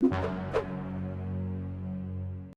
you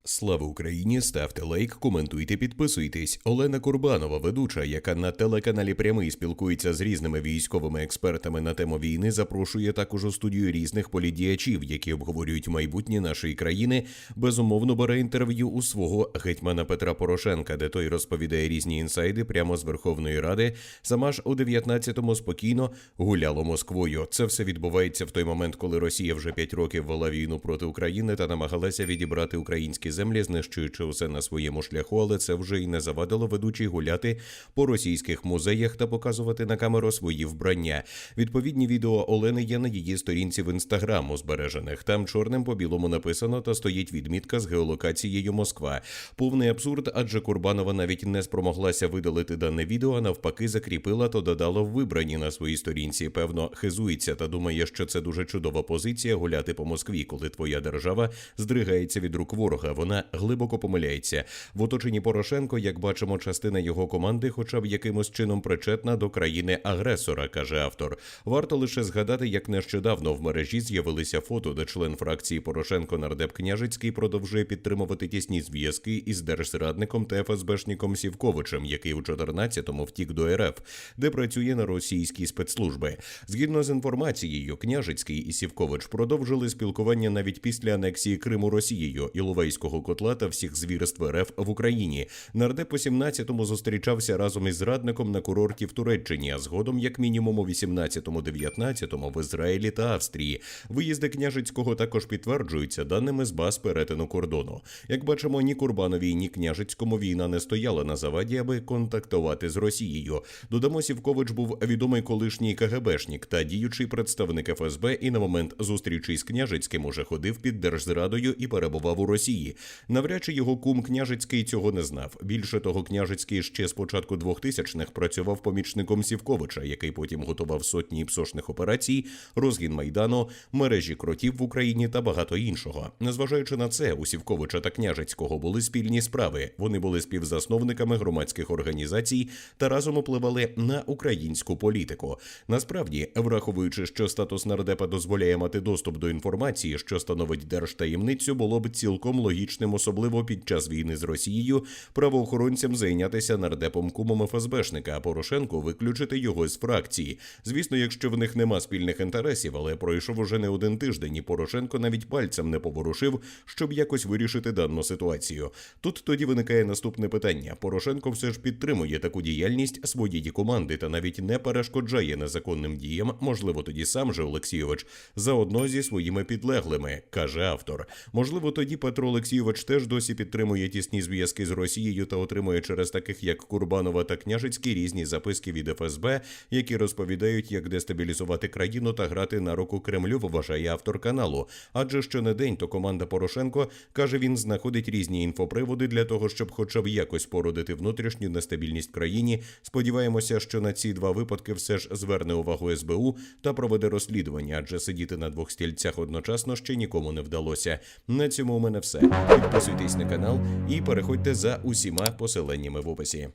Слава Україні! Ставте лайк, коментуйте, підписуйтесь. Олена Курбанова, ведуча, яка на телеканалі Прямий спілкується з різними військовими експертами на тему війни, запрошує також у студію різних політдіячів, які обговорюють майбутнє нашої країни. Безумовно бере інтерв'ю у свого гетьмана Петра Порошенка, де той розповідає різні інсайди прямо з Верховної Ради. Сама ж у 19-му спокійно гуляло Москвою. Це все відбувається в той момент, коли Росія вже 5 років вела війну проти України та намагалася відібрати українські землі, знищуючи усе на своєму шляху, але це вже й не завадило ведучій гуляти по російських музеях та показувати на камеру свої вбрання. Відповідні відео Олени є на її сторінці в інстаграму збережених. Там чорним по білому написано та стоїть відмітка з геолокацією Москва. Повний абсурд, адже Курбанова навіть не спромоглася видалити дане відео, а навпаки, закріпила та додала в вибрані на своїй сторінці. Певно, хизується та думає, що це дуже чудова позиція гуляти по Москві, коли твоя держава здригається від рук ворога. Вона глибоко помиляється. В оточенні Порошенко, як бачимо, частина його команди, хоча б якимось чином причетна до країни-агресора, каже автор. Варто лише згадати, як нещодавно в мережі з'явилися фото, де член фракції Порошенко нардеп Княжицький продовжує підтримувати тісні зв'язки із держзрадником та ФСБшником Сівковичем, який у 14-му втік до РФ, де працює на російській спецслужби. Згідно з інформацією, Княжицький і Сівкович продовжили спілкування навіть після анексії Криму Росією, Іловайського котла та всіх звірств РФ в Україні. Нардеп у 17-му зустрічався разом із зрадником на курорті в Туреччині, а згодом, як мінімум, у 18-му-19-му в Ізраїлі та Австрії. Виїзди княжицького також підтверджуються даними з баз перетину кордону. Як бачимо, ні Курбановій, ні княжицькому війна не стояла на заваді, аби контактувати з Росією. Додамо, Сівкович був відомий колишній КГБшник та діючий представник ФСБ, і на момент зустрічі з княжицьким уже ходив під держзрадою і перебував у Росії. Навряд чи його кум княжицький цього не знав. Більше того, княжицький ще з початку 2000-х працював помічником Сівковича, який потім готував сотні псошних операцій, розгін майдану, мережі кротів в Україні та багато іншого. Незважаючи на це, у Сівковича та княжицького були спільні справи. Вони були співзасновниками громадських організацій та разом впливали на українську політику. Насправді, враховуючи, що статус нардепа дозволяє мати доступ до інформації, що становить держтаємницю, було б цілком логічним, особливо під час війни з Росією, правоохоронцям зайнятися нардепом кумом ФСБшника, а Порошенко виключити його з фракції. Звісно, якщо в них нема спільних інтересів, але пройшов уже не один тиждень, і Порошенко навіть пальцем не поворушив, щоб якось вирішити дану ситуацію. Тут тоді виникає наступне питання: Порошенко все ж підтримує таку діяльність своєї команди та навіть не перешкоджає незаконним діям, можливо, тоді сам же Олексійович, заодно зі своїми підлеглими, каже автор. Можливо, тоді Петро Олексійович теж досі підтримує тісні зв'язки з Росією та отримує через таких як Курбанова та Княжицький різні записки від ФСБ, які розповідають, як дестабілізувати країну та грати на руку Кремлю, вважає автор каналу. Адже що не день, то команда Порошенко каже, він знаходить різні інфоприводи для того, щоб хоча б якось породити внутрішню нестабільність в країні. Сподіваємося, що на ці два випадки все ж зверне увагу СБУ та проведе розслідування, адже сидіти на двох стільцях одночасно ще нікому не вдалося. На цьому у мене все. Підписуйтесь на канал і переходьте за усіма посиленнями в описі.